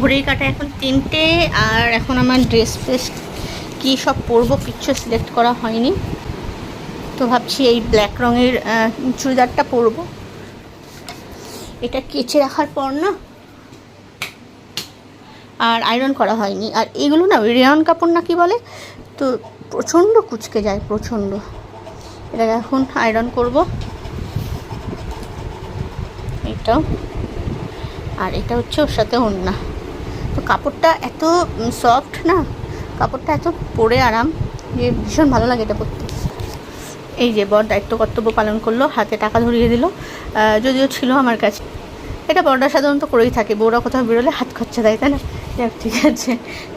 ঘড়ির কাটা এখন তিনটে, আর এখন আমার ড্রেস ফ্রেস কী সব পরবো কিচ্ছু সিলেক্ট করা হয়নি। তো ভাবছি এই ব্ল্যাক রঙের চুড়িদারটা পরবো। এটা কেচে রাখার পর না আর আয়রন করা হয়নি। আর এগুলো না রেয়ন কাপড় না কি বলে? তো প্রচণ্ড কুচকে যায়, প্রচণ্ড। এটা এখন আয়রন করব। এটাও। আর এটা হচ্ছে ওর সাথে ওড়না। তো কাপড়টা এত সফট না, কাপড়টা এত পরে আরাম যে ভীষণ ভালো লাগে এটা পরতে। এই যে বর দায়িত্ব কর্তব্য পালন করল, হাতে টাকা ধরিয়ে দিল যদিও ছিল আমার কাছে। এটা বড়রা সাধারণত করেই থাকে, বউরা কোথাও বেরোলে হাত খরচা দেয়, তাই না? যাক, ঠিক আছে,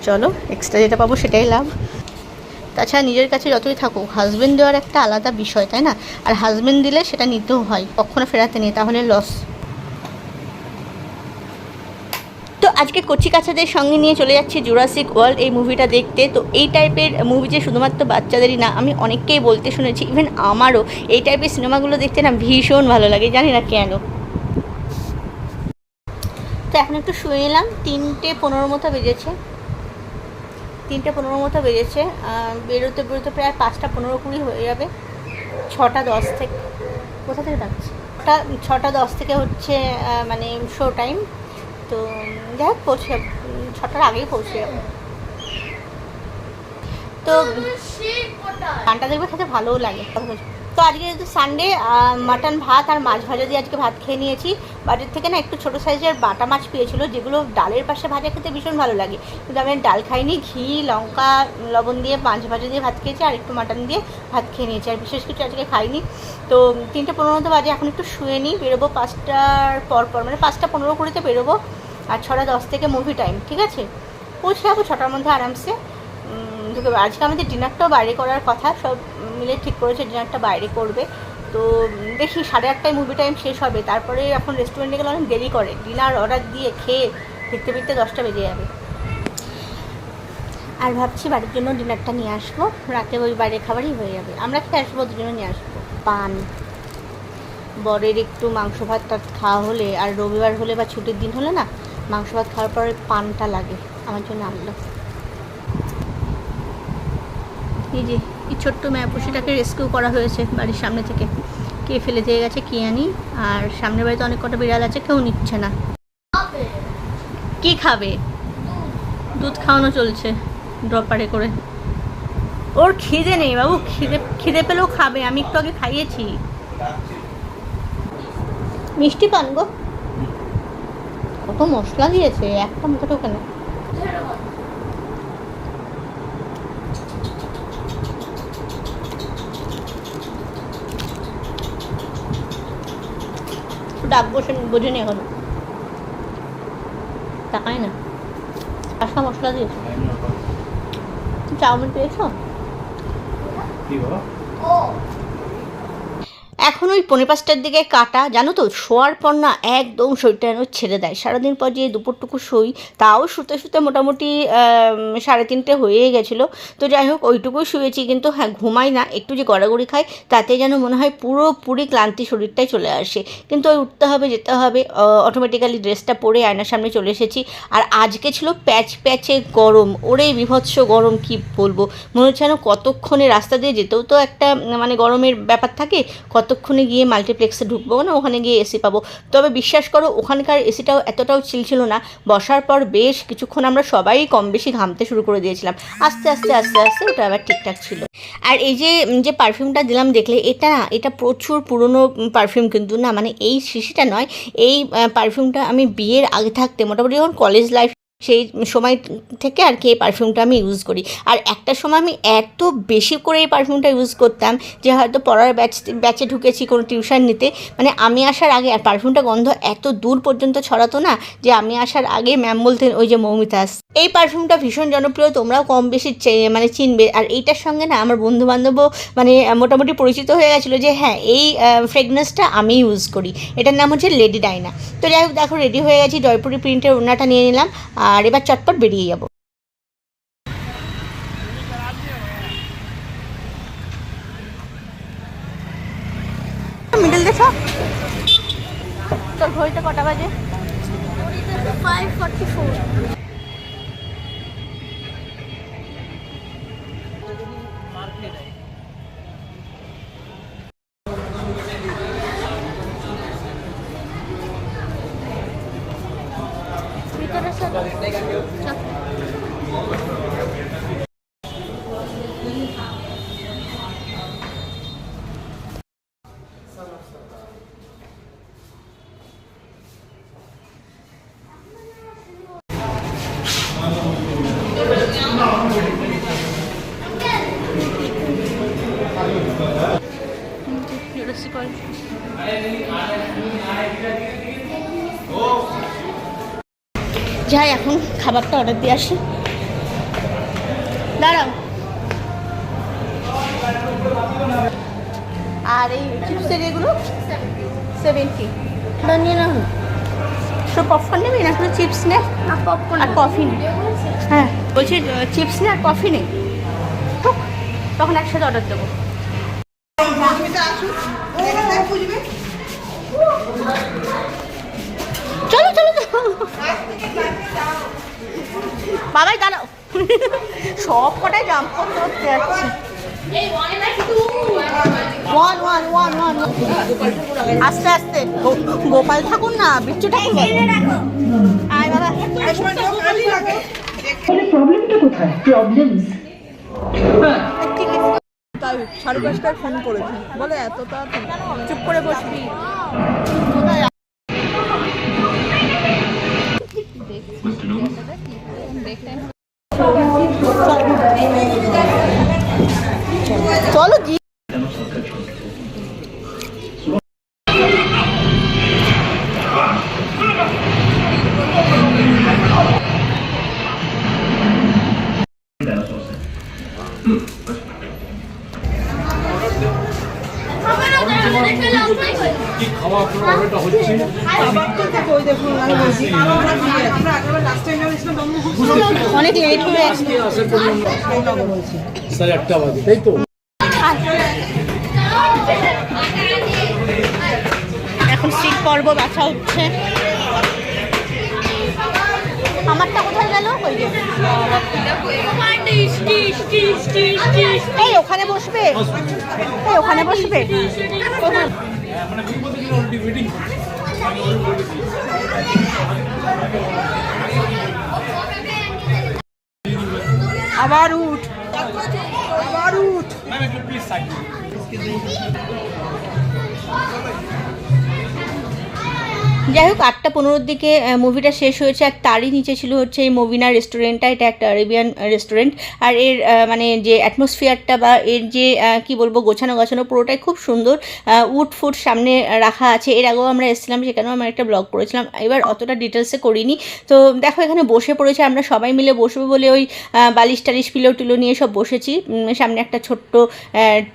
চলো এক্সট্রা যেটা পাবো সেটাই লাভ। তাছাড়া নিজের কাছে যতই থাকুক হাজবেন্ড দেওয়ার একটা আলাদা বিষয়, তাই না? আর হাজবেন্ড দিলে সেটা নিতেও হয়, কখনো ফেরাতে নেই, তাহলে লস তো আজকে কচি কাছাদের সঙ্গে নিয়ে চলে যাচ্ছি জুরাসিক ওয়ার্ল্ড এই মুভিটা দেখতে। তো এই টাইপের মুভি যে শুধুমাত্র বাচ্চাদেরই না, আমি অনেককেই বলতে শুনেছি ইভেন আমারও এই টাইপের সিনেমাগুলো দেখতে না ভীষণ ভালো লাগে, জানি না কেন। তো এখন একটু শুয়ে নিলাম, তিনটে পনেরো মতো বেজেছে। তিনটে পনেরো মতো বেজেছে বেরোতে বেরোতে প্রায় পাঁচটা পনেরো কুড়ি হয়ে যাবে, ছটা দশ থেকে। কোথা থেকে ডাকছে ছটা ছটা দশ থেকে হচ্ছে মানে শো টাইম তো যাই হোক পৌঁছে ছটার আগেই পৌঁছে যাব। তো গানটা দেখবে খেতে ভালোও লাগে তো আজকে যেহেতু সানডে মাটন ভাত আর মাছ ভাজা দিয়ে আজকে ভাত খেয়ে নিয়েছি। বাড়ির থেকে না একটু ছোটো সাইজের বাটা মাছ পেয়েছিল, যেগুলো ডালের পাশে ভাজা খেতে ভীষণ ভালো লাগে। কিন্তু আমি ডাল খাইনি, ঘি, লঙ্কা, লবণ দিয়ে মাছ ভাজা দিয়ে ভাত খেয়েছি আর একটু মাটন দিয়ে ভাত খেয়ে নিয়েছি। আর বিশেষ কিছু আজকে খাইনি। তো তিনটে পনেরো মতো বাজে, এখন একটু শুয়ে নিই বেরোবো পাঁচটার পর পর মানে পাঁচটা পনেরো কুড়িতে বেরোবো। আর ছটা দশ থেকে মুভি টাইম ঠিক আছে? পৌঁছে যাব ছটার মধ্যে আরামসে। আজকে আমাদের ডিনারটাও বাইরে করার কথা, সব মিলে ঠিক করেছে, ডিনারটা বাইরে করবে। তো দেখি সাড়ে আটটায় মুভি টাইম শেষ হবে, তারপরে এখন রেস্টুরেন্টে গেলে অনেক দেরি করে। ডিনার অর্ডার দিয়ে খেয়ে ফিরতে ফিরতে দশটা বেজে যাবে। আর ভাবছি বাড়ির জন্য ডিনারটা নিয়ে আসব। রাতে ওই বাইরের খাবারই হয়ে যাবে। আমরা খেয়ে আসব, দুজনে নিয়ে আসব। পান। বরের একটু মাংস ভাত টাত খাওয়া হলে, আর রবিবার হলে বা ছুটির দিন হলে না, মাংস ভাত খাওয়ার পরে পানটা লাগে। আমার জন্য আনলো। এই যে, এই ছোট্ট ম্যাপুসিটাকে রেস্কিউ করা হয়েছে বাড়ির সামনে থেকে। কে ফেলে দিয়ে গেছে কে আনি আর সামনের বাড়িতে অনেক কটা বিড়াল আছে, কেউ নিচ্ছে না। কি খাবে? দুধ খাওয়ানো চলছে ড্রপারে করে। ওর খিদে নেই বাবু, খিদে খিদে পেলেও খাবে, আমি একটু আগে খাইয়েছি। মিষ্টি পান গো। কত মশলা দিয়েছে একটা মুখে ঢোকে ডাক বসে বোঝেনি এখনও। তাকায় না। আসা মশলা দিয়েছে। চাউমিন পেয়েছ? কি বাবা এখন ওই পৌনে পাঁচটার দিকে কাটা, জানো তো, শোয়ার পর না একদম শরীরটা যেন ছেড়ে দেয়। সারাদিন পর যে দুপুরটুকু শুই, তাও শুতে শুতে মোটামুটি সাড়ে তিনটে হয়ে গেছিল। তো যাই হোক, ওইটুকুই শুয়েছি, কিন্তু হ্যাঁ ঘুমাই না, একটু যে গড়াগড়ি খাই, তাতে যেন মনে হয় পুরোপুরি ক্লান্তি শরীরটাই চলে আসে। কিন্তু ওই উঠতে হবে, যেতে হবে অটোমেটিক্যালি ড্রেসটা পরে আয়নার সামনে চলে এসেছি। আর আজকে ছিল প্যাচ প্যাচে গরম, ওরে বিভৎস গরম, কি বলব? মনে হচ্ছে যেন কতক্ষণে রাস্তা দিয়ে যেতেও তো একটা মানে গরমের ব্যাপার থাকে কতক্ষণে গিয়ে মাল্টিপ্লেক্সে ঢুকবো না, ওখানে গিয়ে এসি পাবো। তবে বিশ্বাস করো, ওখানকার এসিটাও এতটাও চিল ছিল না। বসার পর বেশ কিছুক্ষণ আমরা সবাই কম বেশি ঘামতে শুরু করে দিয়েছিলাম। আস্তে আস্তে আস্তে আস্তে ওটা আবার ঠিকঠাক ছিল। আর এই যে যে পারফিউমটা দিলাম দেখলে, এটা না, এটা প্রচুর পুরনো পারফিউম কিন্তু না মানে এই শিশিটা নয়, এই পারফিউমটা আমি বিয়ের আগে থাকতে, মোটামুটি যখন কলেজ লাইফ সেই সময় থেকে আর কি এই পারফিউমটা আমি ইউজ করি। আর একটা সময় আমি এত বেশি করে এই পারফিউমটা ইউজ করতাম যে হয়তো পড়ার ব্যাচ ব্যাচে ঢুকেছি কোনো টিউশন নিতে। মানে আমি আসার আগে, আর পারফিউমটা গন্ধ এত দূর পর্যন্ত ছড়াতো না যে আমি আসার আগে ম্যাম বলতেন, ওই যে মৌমিতাস, এই পারফিউমটা ভীষণ জনপ্রিয়, তোমরাও কম বেশি মানে চিনবে। আর এইটার সঙ্গে না আমার বন্ধু বান্ধবও মানে মোটামুটি পরিচিত হয়ে গেছিল যে হ্যাঁ এই ফ্রেগনেন্সটা আমি ইউজ করি। এটার নাম হচ্ছে লেডি ডাইনা তো যাই হোক, দেখো রেডি হয়ে গেছি, জয়পুরি প্রিন্টের ওড়নাটা নিয়ে নিলাম। আর এবার চটপট বেরিয়ে যাব। মিডল দেখো। তোর ঘড়িতে কটা বাজে? যাই এখন খাবারটা অর্ডার দিয়ে আসি। দাঁড়াও। আর এই চিপসের এগুলো? সেভেন্টি নিয়ে না সব পপকর্ন নেবি? না শুধু চিপস নে? পপকর্ন আর কফি নে। হ্যাঁ বলছি চিপস নে আর কফি নে। তখন একসাথে অর্ডার দেবো। বাবাই দাঁড়াও। সব কটাই জাম্প করতে করতে যাচ্ছে। আস্তে আস্তে। গোপাল ঠাকুর না বিচ্ছু ঠাকুর। বলো। আয় বাবা। প্রবলেমটা কোথায়? প্রবলেমস তাই সাড়ে পাঁচটায় ফোন করেছি। বলে এত তাড়াতাড়ি। চুপ করে বসবি। অনেক লেট হয়ে বাজে তাই তো? এখন সিট পর্ব বাছা হচ্ছে। আমারটা কোথায় গেল? ওই যে। এই ওখানে বসবে। এই ওখানে বসবে। আবার উঠ। আবার উঠ। যাই হোক, আটটা পনেরোর দিকে মুভিটা শেষ হয়েছে, আর তারই নিচে ছিল হচ্ছে এই মভিনা রেস্টুরেন্টটা এটা একটা আরেবিয়ান রেস্টুরেন্ট আর এর মানে যে অ্যাটমসফিয়ারটা বা এর যে কি বলব, গোছানো গোছানো, পুরোটাই খুব সুন্দর। উড ফুড সামনে রাখা আছে। এর আগেও আমরা এসেছিলাম, সেখানেও আমরা একটা ব্লগ করেছিলাম। এবার অতটা ডিটেলসে করিনি। তো দেখো, এখানে বসে পড়েছে, আমরা সবাই মিলে বসবো বলে ওই বালিশ টালিশ পিলো টিলো নিয়ে সব বসেছি। সামনে একটা ছোট্ট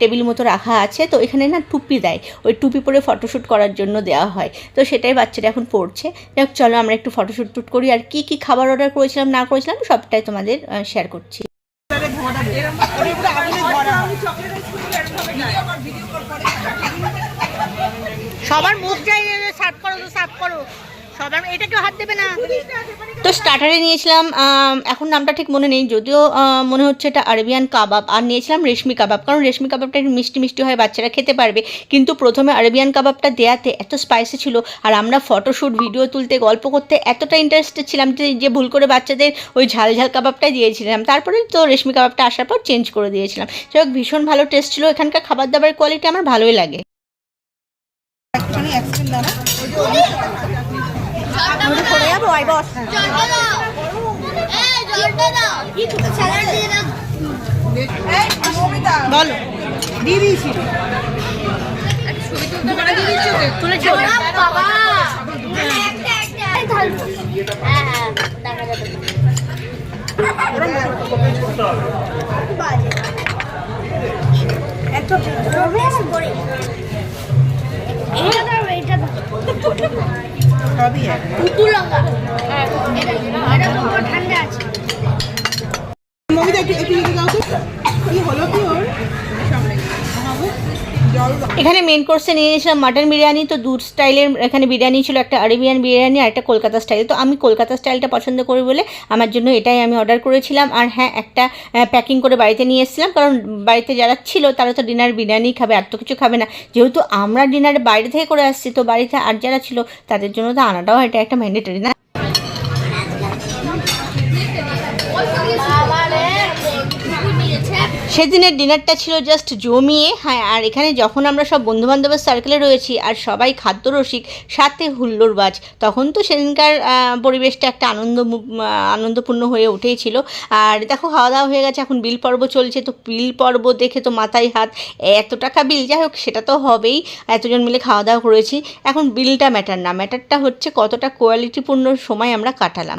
টেবিল মতো রাখা আছে। তো এখানে না টুপি দেয়। ওই টুপি পরে ফটোশ্যুট করার জন্য দেওয়া হয়। তো সেটাই বাচ্চারা এখন পড়ছে। যাই হোক চলো আমরা একটু ফটোশ্যুট টুট করি আর কি কি খাবার অর্ডার করেছিলাম, না করেছিলাম, সবটাই তোমাদের শেয়ার করছি। সবার মুখ যাই সাফ করো তো সাফ করো। সবার এটা কেউ হাত দেবে না। তো স্টার্টারে নিয়েছিলাম এখন নামটা ঠিক মনে নেই, যদিও মনে হচ্ছে এটা আরবিয়ান কাবাব। আর নিয়েছিলাম রেশমি কাবাব, কারণ রেশমি কাবাবটা একটু মিষ্টি মিষ্টি হয় বাচ্চারা খেতে পারবে। কিন্তু প্রথমে আরবিয়ান কাবাবটা দেয়াতে এত স্পাইসি ছিল, আর আমরা ফটোশ্যুট ভিডিও তুলতে, গল্প করতে এতটা ইন্টারেস্টেড ছিলাম যে যে ভুল করে বাচ্চাদের ওই ঝাল ঝাল কাবাবটাই দিয়েছিলাম। তারপরে তো রেশমি কাবাবটা আসার পর চেঞ্জ করে দিয়েছিলাম। যাই ভীষণ ভালো টেস্ট ছিল, এখানকার খাবার দাবারের কোয়ালিটি আমার ভালোই লাগে। আই বস। বলো। দিয়ে দিয়েছি হ্যাঁ হ্যাঁ একটা এটা দাও এটা দাও সবই এক উতু লঙ্কা এটা এটা এখানে মেন কোর্সে নিয়ে নিয়েছিলাম মাটন বিরিয়ানি। তো দু স্টাইলের এখানে বিরিয়ানি ছিল, একটা আরেবিয়ান বিরিয়ানি আর একটা কলকাতা স্টাইল তো আমি কলকাতা স্টাইলটা পছন্দ করি বলে আমার জন্য এটাই আমি অর্ডার করেছিলাম। আর হ্যাঁ একটা প্যাকিং করে বাড়িতে নিয়ে এসেছিলাম। কারণ বাড়িতে যারা ছিল, তারা তো ডিনার বিরিয়ানি খাবে, আর তো কিছু খাবে না। যেহেতু আমরা ডিনার বাইরে থেকে করে আসছি, তো বাড়িতে আর যারা ছিল, তাদের জন্য তো আনাটাও এটা একটা ম্যান্ডেটরি না? সেদিনের ডিনারটা ছিল জাস্ট জমিয়ে হ্যাঁ আর এখানে যখন আমরা সব বন্ধুবান্ধবের সার্কেলে রয়েছি আর সবাই খাদ্যরসিক, সাথে হুল্লোড়বাজ তখন তো সেদিনকার পরিবেশটা একটা আনন্দ আনন্দপূর্ণ হয়ে উঠেই ছিল। আর দেখো খাওয়া দাওয়া হয়ে গেছে, এখন বিল পর্ব চলছে, তো বিল পর্ব দেখে তো মাথায় হাত, এত টাকা বিল, যাই হোক, সেটা তো হবেই, এতজন মিলে খাওয়া দাওয়া করেছি, এখন বিলটা ম্যাটার না ম্যাটারটা হচ্ছে কতটা কোয়ালিটিপূর্ণ সময় আমরা কাটালাম।